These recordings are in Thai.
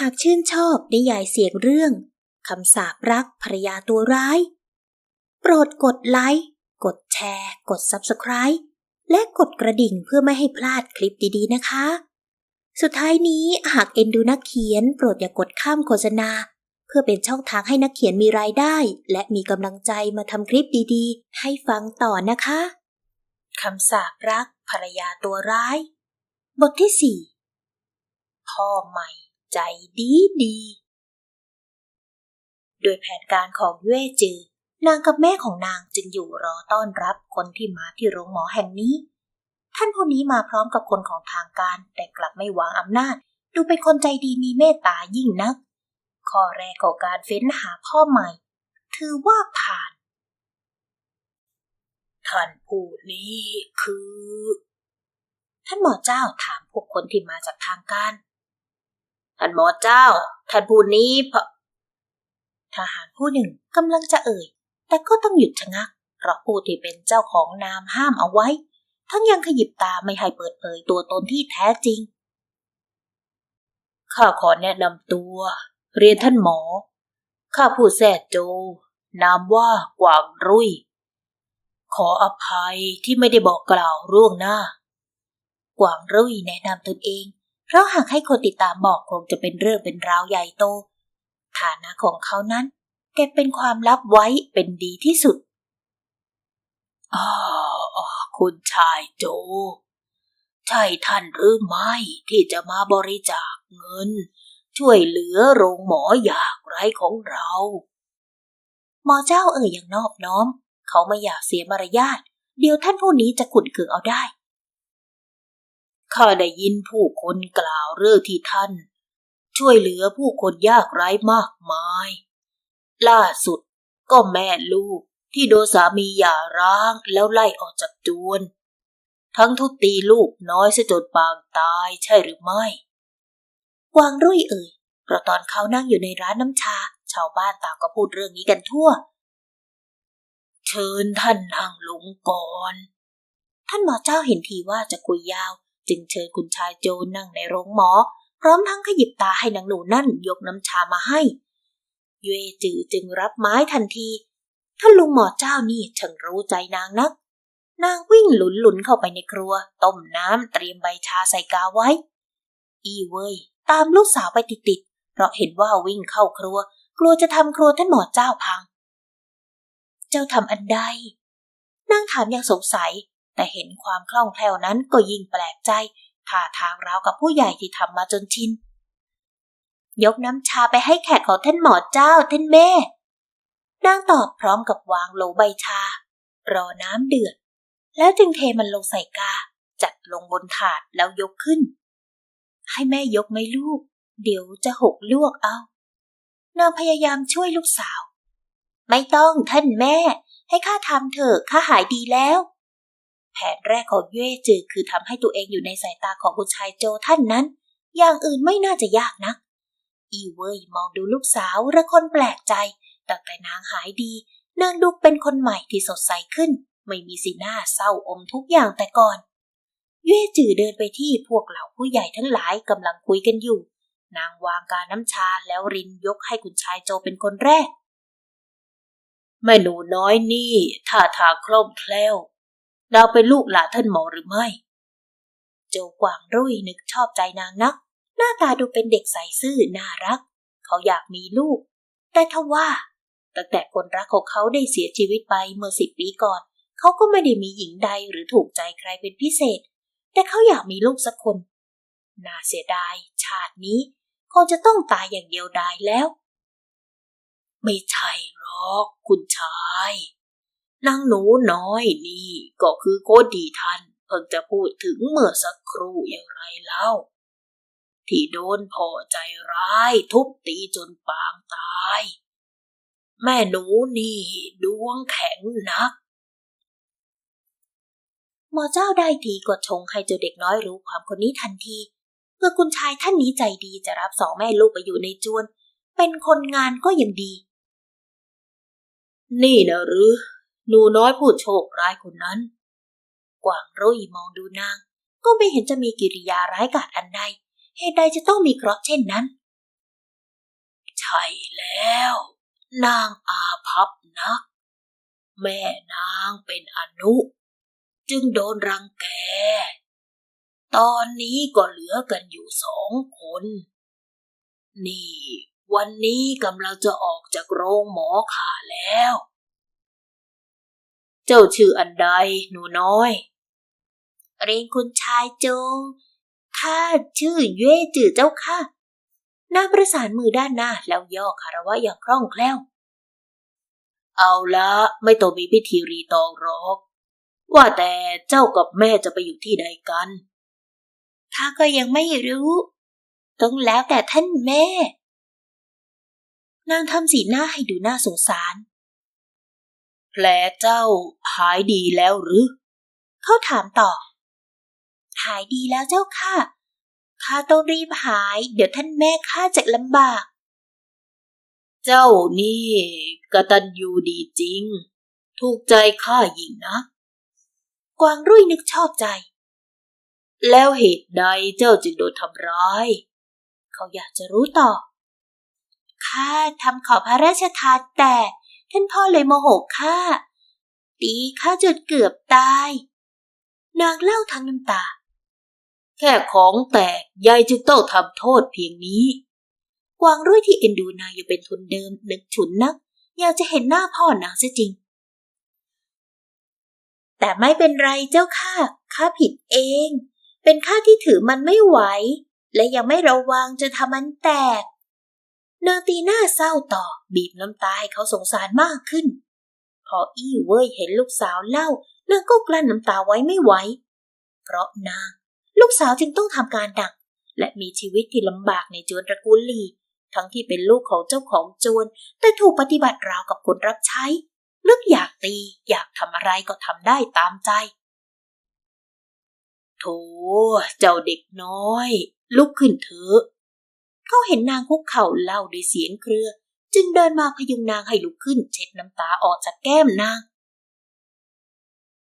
หากชื่นชอบนิยายเสียงเรื่องคำสาปรักภรรยาตัวร้าย โปรดกดไลค์ กดแชร์ กด Subscribe และกดกระดิ่งเพื่อไม่ให้พลาดคลิปดีๆนะคะ สุดท้ายนี้หากเอ็นดูนักเขียน โปรดอย่ากดข้ามโฆษณา เพื่อเป็นช่องทางให้นักเขียนมีรายได้ และมีกำลังใจมาทำคลิปดีๆ ให้ฟังต่อนะคะคำสาปรักภรรยาตัวร้าย บทที่สี่พ่อใหม่ ใจดีดี โดยแผนการของเย่จือนางกับแม่ของนางจึงอยู่รอต้อนรับคนที่มาที่โรงหมอแห่งนี้ ท่านผู้นี้มาพร้อมกับคนของทางการแต่กลับไม่หวังอำนาจ ดูเป็นคนใจดีมีเมตตายิ่งนัก ข้อแรกของการเฟ้นหาพ่อใหม่ ถือว่าผ่าน ท่านผู้นี้คือ ท่านหมอเจ้าถามพวกคนที่มาจากทางการ ท่านหมอเจ้า ท่านผู้นี้พะทหารผู้หนึ่งกำลังจะเอ่ย แต่ก็ต้องหยุดชะงัก เพราะผู้ที่เป็นเจ้าของนามห้ามเอาไว้ ทั้งยังขยิบตาไม่ให้เปิดเผยตัวตนที่แท้จริง ข้าขอแนะนำตัว เรียนท่านหมอ ข้าผู้แซ่โจ นามว่ากวางรุ่ย ขออภัยที่ไม่ได้บอกกล่าวร่วงหน้ากวางรุ่ยแนะนำตนเอง เพราะหากให้คนติดตามบอกคงจะเป็นเรื่องเป็นราวใหญ่โต ฐานะของเขานั้นเก็บเป็นความลับไว้เป็นดีที่สุดอ๋อคุณชายโจ ใช่ท่านหรือไม่ที่จะมาบริจาคเงิน ช่วยเหลือโรงหมออยากไร้ของเรา หมอเจ้าเอ่ยอย่างนอบน้อม เขาไม่อยากเสียมารยาทเดี๋ยวท่านผู้นี้จะขุนเคืองเอาได้ ข้าได้ยินผู้คนกล่าวเรื่องที่ท่าน ช่วยเหลือผู้คนยากไร้มากมาย ล่าสุดก็แม่ลูกที่โดนสามีหย่าร้างแล้วไล่ออกจากจวน ทั้งทุบตีลูกน้อยซะจนปางตายใช่หรือไม่กวางรุ่ยเอ่ยเพราะตอนเขานั่งอยู่ในร้านน้ำชา ชาวบ้านต่างก็พูดเรื่องนี้กันทั่ว เชิญท่านนั่งลงก่อน ท่านหมอเจ้าเห็นทีว่าจะคุยยาว จึงเชิญคุณชายโจนนั่งในโรงหมอ พร้อมทั้งขยิบตาให้นางหนูนั่นยกน้ำชามาให้เย่จือจึงรับไม้ทันทีท่านลุงหมอเจ้านี่ช่างรู้ใจนางนัก นางวิ่งหลุนหลุนเข้าไปในครัว ต้มน้ำเตรียมใบชาใส่กาไว้ อีเว้ยตามลูกสาวไปติดๆเพราะเห็นว่าวิ่งเข้าครัว กลัวจะทำครัวท่านหมอเจ้าพัง เจ้าทำอันใดนางถามอย่างสงสัย แต่เห็นความคล่องแคล่วนั้นก็ยิ่งแปลกใจท่าทางราวกับผู้ใหญ่ที่ทำมาจนชิน ยกน้ำชาไปให้แขกของท่านหมอเจ้าท่านแม่ นางตอบพร้อมกับวางโหลใบชา รอน้ำเดือด แล้วจึงเทมันลงใส่กา จัดลงบนถาดแล้วยกขึ้น ให้แม่ยกไหมลูก เดี๋ยวจะหกลวกเอา นางพยายามช่วยลูกสาว ไม่ต้องท่านแม่ ให้ข้าทำเถอะข้าหายดีแล้ว แผนแรกของเย่จือคือทำให้ตัวเองอยู่ในสายตาของคุณชายโจท่านนั้น อย่างอื่นไม่น่าจะยากนัก อีเว่ยมองดูลูกสาวระคนแปลกใจ ตั้งแต่นางหายดีนางดูเป็นคนใหม่ที่สดใสขึ้น ไม่มีสีหน้าเศร้าอมทุกอย่างแต่ก่อน เย่จือเดินไปที่พวกเหล่าผู้ใหญ่ทั้งหลายกำลังคุยกันอยู่ นางวางกาน้ำชาแล้วรินยกให้คุณชายโจเป็นคนแรกแม่หนูน้อยนี่ท่าทางคล่องแคล่ว เราเป็นลูกหลานท่านหมอหรือไม่ โจกวางรุ่ยนึกชอบใจนางนัก หน้าตาดูเป็นเด็กใสซื่อน่ารัก เขาอยากมีลูก แต่ทว่าตั้งแต่คนรักของเขาได้เสียชีวิตไปเมื่อสิบปีก่อน เขาก็ไม่ได้มีหญิงใดหรือถูกใจใครเป็นพิเศษ แต่เขาอยากมีลูกสักคน น่าเสียดาย ชาตินี้คงจะต้องตายอย่างเดียวดายแล้ว ไม่ใช่หรอก คุณชาย นางหนูน้อยนี่ก็คือโคดีท่านเพิ่งจะพูดถึงเมื่อสักครู่อย่างไรเล่า ที่โดนพ่อใจร้ายทุบตีจนปางตาย แม่หนูนี่ดวงแข็งนักหมอเจ้าได้ทีกดชงให้เจ้าเด็กน้อยรู้ความคนนี้ทันทีเพื่อคุณชายท่านนี้ใจดีจะรับสองแม่ลูกไปอยู่ในจวน เป็นคนงานก็ยังดี นี่นะหรือ หนูน้อยผู้โชคร้ายคนนั้น กวางรุ่ยมองดูนาง ก็ไม่เห็นจะมีกิริยาร้ายกาจอันใด เหตุใดจะต้องมีเคราะห์เช่นนั้น ใช่แล้ว นางอาพับนัก แม่นางเป็นอนุ จึงโดนรังแก ตอนนี้ก็เหลือกันอยู่สองคน นี่ วันนี้กำลังจะออกจากโรงหมอขาแล้ว เจ้าชื่ออันใดหนูน้อย เรียนคุณชายโจงข้าชื่อเย่จือเจ้าค่ะนางประสานมือด้านหน้าแล้วย่อคารวะอย่างคล่องแคล่ว เอาละไม่ต้องมีพิธีรีตองหรอก ว่าแต่เจ้ากับแม่จะไปอยู่ที่ใดกันข้าก็ยังไม่รู้ ต้องแล้วแต่ท่านแม่ นางทำสีหน้าให้ดูน่าสงสาร แผลเจ้าหายดีแล้วหรือ เขาถามต่อ หายดีแล้วเจ้าค่ะ ข้าต้องรีบหาย เดี๋ยวท่านแม่ข้าจะลำบาก เจ้านี่กระตัญญูดีจริง ถูกใจข้ายิ่งนะ กวางรุ่ยนึกชอบใจ แล้วเหตุใดเจ้าจึงโดนทำร้าย เขาอยากจะรู้ต่อข้าทำขอพระราชทานแต่ ท่านพ่อเลยโมโหข้าตีข้าจนเกือบตาย นางเล่าทั้งน้ำตา แค่ของแตกยายจึงต้องทำโทษเพียงนี้ กวางรุ่ยที่เอ็นดูนางอยู่เป็นทุนเดิมนึกฉุนนัก อยากจะเห็นหน้าพ่อนางเสียจริง แต่ไม่เป็นไรเจ้าค่ะข้าผิดเอง เป็นข้าที่ถือมันไม่ไหว และยังไม่ระวังจะทำมันแตก นางตีหน้าเศร้าต่อบีบน้ำตาให้เขาสงสารมากขึ้น พออี้เว่ยเห็นลูกสาวเล่านางก็กลั้นน้ำตาไว้ไม่ไหว เพราะนาง ลูกสาวจึงต้องทำการดัก และมีชีวิตที่ลำบากในจวนตระกูลลี ทั้งที่เป็นลูกของเจ้าของจวน แต่ถูกปฏิบัติราวกับคนรับใช้นึกอยากตีอยากทำอะไรก็ทำได้ตามใจโถเจ้าเด็กน้อย ลุกขึ้นเถอะ เขาเห็นนางคุกเข่าเล่าด้วยเสียงเครือ จึงเดินมาพยุงนางให้ลุกขึ้นเช็ดน้ำตาออกจากแก้มนาง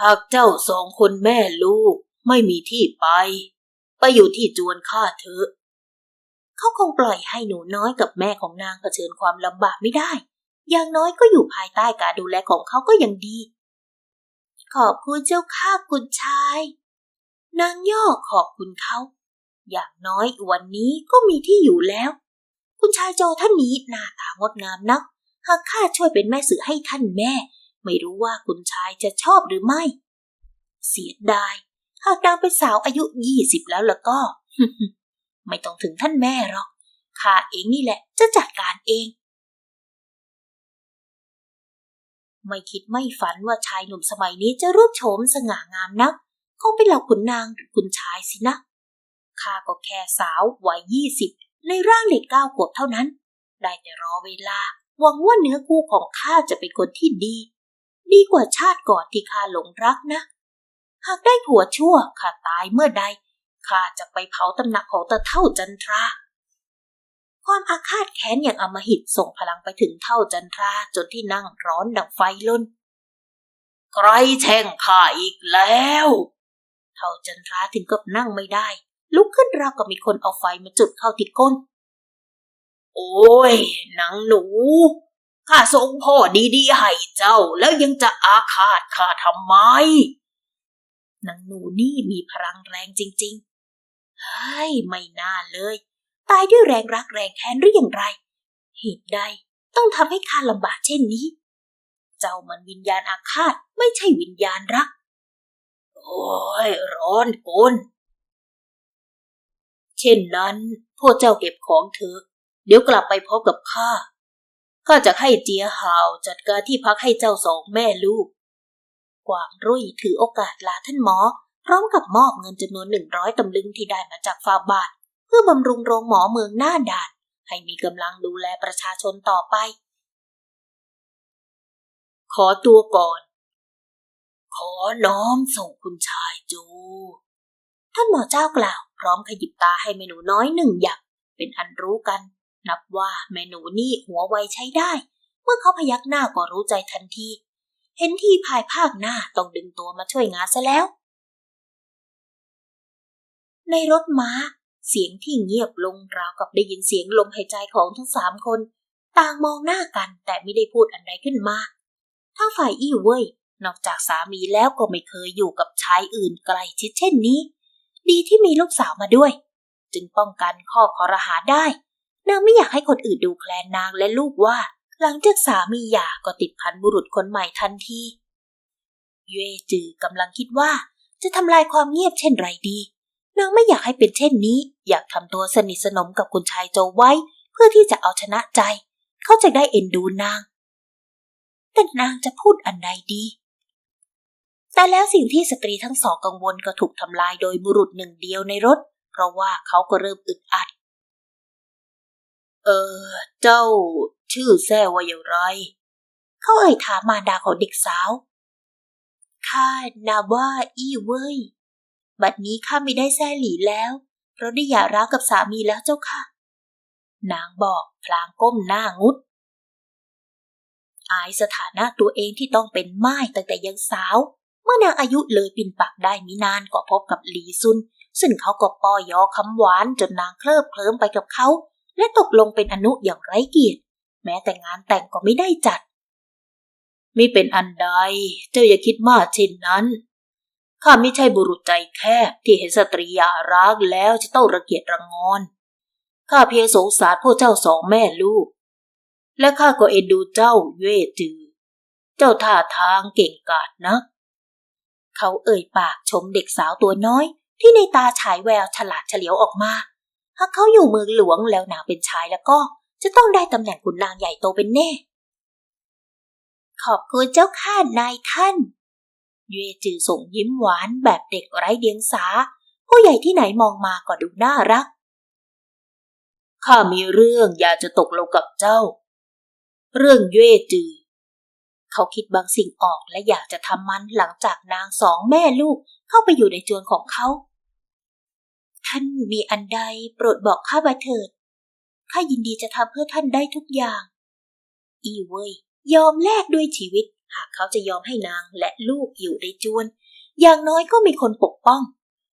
หากเจ้าสองคนแม่ลูกไม่มีที่ไป ไปอยู่ที่จวนข้าเถอะ เขาคงปล่อยให้หนูน้อยกับแม่ของนางเผชิญความลำบากไม่ได้ อย่างน้อยก็อยู่ภายใต้การดูแลของเขาก็ยังดี ขอบคุณเจ้าข้าคุณชาย นางย่อขอบคุณเขา อย่างน้อยวันนี้ก็มีที่อยู่แล้ว คุณชายโจท่านนี้หน้าตางดงามนัก หากข้าช่วยเป็นแม่สื่อให้ท่านแม่ ไม่รู้ว่าคุณชายจะชอบหรือไม่ เสียดาย หากนางเป็นสาวอายุยี่สิบแล้วแล้วก็ ไม่ต้องถึงท่านแม่หรอก ข้าเองนี่แหละจะจัดการเอง ไม่คิดไม่ฝันว่าชายหนุ่มสมัยนี้จะรูปโฉมสง่างามนัก คงเป็นเหล่าขุนนางหรือคุณชายสินะ ข้าก็แค่สาววัยยี่สิบในร่างเด็กเก้าขวบเท่านั้น ได้แต่รอเวลา หวังว่าเนื้อคู่ของข้าจะเป็นคนที่ดี ดีกว่าชาติก่อนที่ข้าหลงรักนะ หากได้ผัวชั่วข้าตายเมื่อใดข้าจะไปเผาตำหนักของตาเท่าจันทรา ความอาฆาตแค้นอย่างอมหิตส่งพลังไปถึงเท่าจันทราจนที่นั่งร้อนดังไฟล้นใครแช่งข้าอีกแล้ว เท่าจันทราถึงกับนั่งไม่ได้ ลุกขึ้นราวกับมีคนเอาไฟมาจุดเข้าที่ก้น โอ้ยนางหนู ข้าทรงพ่อดีๆให้เจ้าแล้วยังจะอาฆาตข้าทำไมนางหนูนี่มีพลังแรงจริงๆเฮ้ยไม่น่าเลย ตายด้วยแรงรักแรงแค้นหรืออย่างไร เหตุใดต้องทำให้ข้าลำบากเช่นนี้ เจ้ามันวิญญาณอาฆาตไม่ใช่วิญญาณรัก โอ้ยร้อนกน ช่นนั้นพวกเจ้าเก็บของเถอะ เดี๋ยวกลับไปพบกับข้า ข้าจะให้เจียหาวจัดการที่พักให้เจ้าสองแม่ลูก กวางรุ่ยถือโอกาสลาท่านหมอ พร้อมกับมอบเงินจำนวนหนึ่งร้อยตำลึงที่ได้มาจากฟาบาท เพื่อบำรุงโรงหมอเมืองหน้าด่าน ให้มีกำลังดูแลประชาชนต่อไป ขอตัวก่อน ขอน้อมส่งคุณชายจู ท่านหมอเจ้ากล่าว ร้อมขยิบตาให้เมนูน้อยหนึ่งหยักเป็นอันรู้กัน นับว่าแม่หนูนี่หัวไวใช้ได้ เมื่อเขาพยักหน้าก็รู้ใจทันที เห็นทีภายภาคหน้าต้องดึงตัวมาช่วยงานซะแล้ว ในรถม้า เสียงที่เงียบลงราวกับได้ยินเสียงลมหายใจของทั้งสามคน ต่างมองหน้ากันแต่ไม่ได้พูดอะไรขึ้นมาทั้งฝ่ายอี้เว่ยนอกจากสามีแล้วก็ไม่เคยอยู่กับชายอื่นไกลชิดเช่นนี้ ดีที่มีลูกสาวมาด้วย จึงป้องกันข้อคอรหาได้ นางไม่อยากให้คนอื่นดูแคลนนางและลูกว่า หลังจากสามีหย่าก็ติดพันบุรุษคนใหม่ทันทีเย่จือกำลังคิดว่า จะทำลายความเงียบเช่นไรดี นางไม่อยากให้เป็นเช่นนี้ อยากทำตัวสนิทสนมกับคุณชายโจไว้ เพื่อที่จะเอาชนะใจ เขาจะได้เอ็นดูนาง แต่นางจะพูดอันใดดี แต่แล้วสิ่งที่สตรีทั้งสองกังวลก็ถูกทำลายโดยบุรุษหนึ่งเดียวในรถ เพราะว่าเขาก็เริ่มอึดอัด เออ เจ้า ชื่อแซ่ว่าอย่างไร เขาเอ่ยถามมารดาของเด็กสาว ข้านาว่าอี้เว้ย บัดนี้ข้าไม่ได้แซ่หลีแล้ว เพราะได้หย่าร้างกับสามีแล้วเจ้าค่ะ นางบอกพลางก้มหน้างุดอายสถานะตัวเองที่ต้องเป็นไม้ตั้งแต่ยังสาว เมื่อนางอายุเลยปินปักได้มินานก็พบกับหลีซุน ซึ่งเขาก็ป้อยอคำหวานจนนางเคลิบเคลิ้มไปกับเขา และตกลงเป็นอนุอย่างไร้เกียรติ แม้แต่งานแต่งก็ไม่ได้จัด ไม่เป็นอันใด เจ้าอย่าคิดมากเช่นนั้นข้าไม่ใช่บุรุษใจแคบที่เห็นสตรียาร้างแล้วจะต้องระเกียจระงอนข้าเพียงสงสารพวกเจ้าสองแม่ลูก และข้าก็เอ็นดูเจ้าเย่จือ เจ้าท่าทางเก่งกาจนะ เขาเอ่ยปากชมเด็กสาวตัวน้อย ที่ในตาฉายแววฉลาดเฉลียวออกมา หากเขาอยู่เมืองหลวงแล้วนางเป็นชายแล้วก็ จะต้องได้ตำแหน่งขุนนางใหญ่โตเป็นแน่ ขอบคุณเจ้าข้านายท่านเยจือส่งยิ้มหวานแบบเด็กไร้เดียงสา ผู้ใหญ่ที่ไหนมองมาก็ดูน่ารัก ข้ามีเรื่องอยากจะตกลงกับเจ้า เรื่องเย่จือ เขาคิดบางสิ่งออกและอยากจะทำมันหลังจากนางสองแม่ลูกเข้าไปอยู่ในจวนของเขา ท่านมีอันใดโปรดบอกข้ามาเถิด ข้ายินดีจะทำเพื่อท่านได้ทุกอย่าง อีเว่ยยอมแลกด้วยชีวิต หากเขาจะยอมให้นางและลูกอยู่ในจวน อย่างน้อยก็มีคนปกป้อง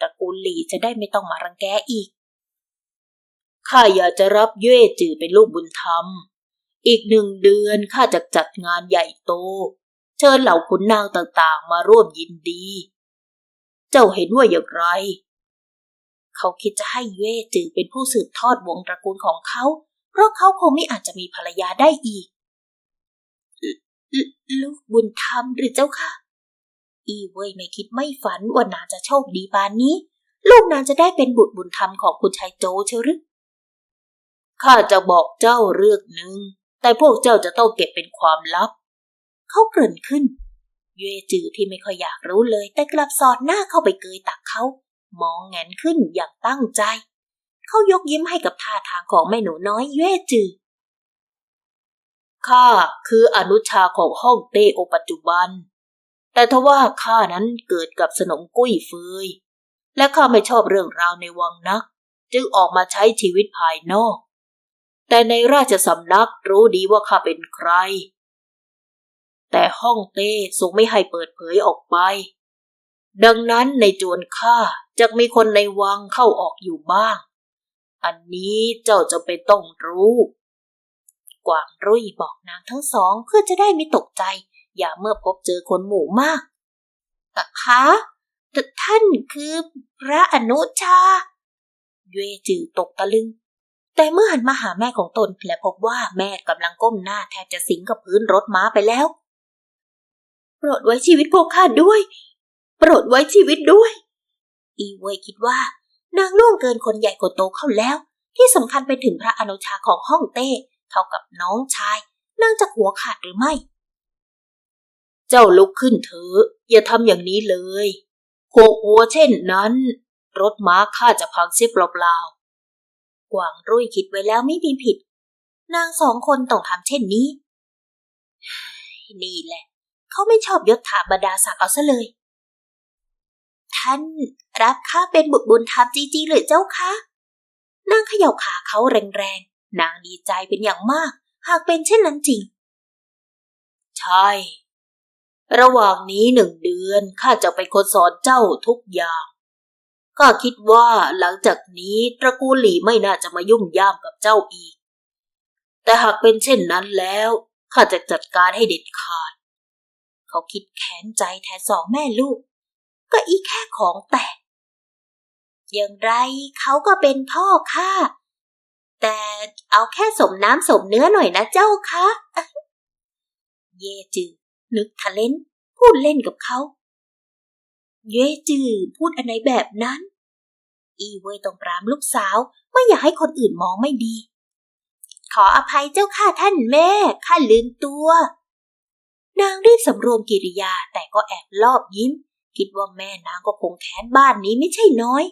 ตระกูลหลีจะได้ไม่ต้องมารังแกอีกข้าอยากจะรับเย่จือเป็นลูกบุญธรรม อีกหนึ่งเดือนข้าจะจัดงานใหญ่โต เชิญเหล่าขุนนางต่างๆ มาร่วมยินดี เจ้าเห็นว่าอย่างไร เขาคิดจะให้เย่จือเป็นผู้สืบทอดวงตระกูลของเขา เพราะเขาคงไม่อาจจะมีภรรยาได้อีก ลูกบุญธรรมหรือเจ้าคะอีเว่ยไม่คิดไม่ฝันว่านางจะโชคดีปานนี้ ลูกนางจะได้เป็นบุตรบุญธรรมของคุณชายโจเชียวหรือข้าจะบอกเจ้าเรื่องหนึ่ง แต่พวกเจ้าจะต้องเก็บเป็นความลับ เขาเกริ่นขึ้น เย่จือที่ไม่ค่อยอยากรู้เลย แต่กลับสอดหน้าเข้าไปเกยตักเขา มองแงนขึ้นอย่างตั้งใจ เขายกยิ้มให้กับท่าทางของแม่หนูน้อยเย่จือ ข้าคืออนุชาของห้องเต้โอปัจจุบัน แต่ทว่าข้านั้นเกิดกับสนมกุ้ยเฟย และข้าไม่ชอบเรื่องราวในวังนัก จึงออกมาใช้ชีวิตภายนอก แต่ในราชสำนักรู้ดีว่าข้าเป็นใคร แต่ห้องเต้ทรงไม่ให้เปิดเผยออกไป ดังนั้นในจวนข้าจะมีคนในวังเข้าออกอยู่บ้าง อันนี้เจ้าจะเป็นต้องรู้ กวางรุ่ยบอกนางทั้งสองเพื่อจะได้ไม่ตกใจ อย่าเมื่อพบเจอคนหมู่มากอะคะแต่ท่านคือพระอนุชา เยจือตกตะลึง แต่เมื่อหันมาหาแม่ของตนและพบว่าแม่กำลังก้มหน้าแทบจะสิงกับพื้นรถม้าไปแล้ว โปรดไว้ชีวิตพวกข้าด้วย โปรดไว้ชีวิตด้วย อีเวยคิดว่า นางล่วงเกินคนใหญ่คนโตเข้าแล้ว ที่สำคัญไปถึงพระอนุชาของห้องเต้เท่ากับน้องชาย นางจะหัวขาดหรือไม่ เจ้าลุกขึ้นเถอะอย่าทำอย่างนี้เลยโขกหัวเช่นนั้น รถม้าข้าจะพังเสียเปล่าๆ กวางรุ่ยคิดไว้แล้วไม่มีผิด นางสองคนต้องทำเช่นนี้ นี่แหละ เขาไม่ชอบยศถาบรรดาศักดิ์เอาซะเลย ท่านรับข้าเป็นบุตรบุญธรรมจริงๆหรือเจ้าคะนางเขย่าขาเขาแรงๆ นางดีใจเป็นอย่างมาก หากเป็นเช่นนั้นจริง ใช่ ระหว่างนี้หนึ่งเดือนข้าจะเป็นคนสอนเจ้าทุกอย่าง ข้าคิดว่าหลังจากนี้ตระกูลหลีไม่น่าจะมายุ่งย่ามกับเจ้าอีก แต่หากเป็นเช่นนั้นแล้วข้าจะจัดการให้เด็ดขาด เขาคิดแค้นใจแทนสองแม่ลูก ก็อีแค่ของแตกอย่างไรเขาก็เป็นพ่อข้าแต่เอาแค่สมน้ำสมเนื้อหน่อยนะเจ้าคะ เยจือนึกทะเล่นพูดเล่นกับเขา เย่จือพูดอะไรแบบนั้น อีเวยต้องปรามลูกสาวไม่อยากให้คนอื่นมองไม่ดี ขออภัยเจ้าค่ะท่านแม่ข้าลืมตัว นางรีบสำรวมกิริยาแต่ก็แอบลอบยิ้ม คิดว่าแม่นางก็คงแค้นบ้านนี้ไม่ใช่น้อย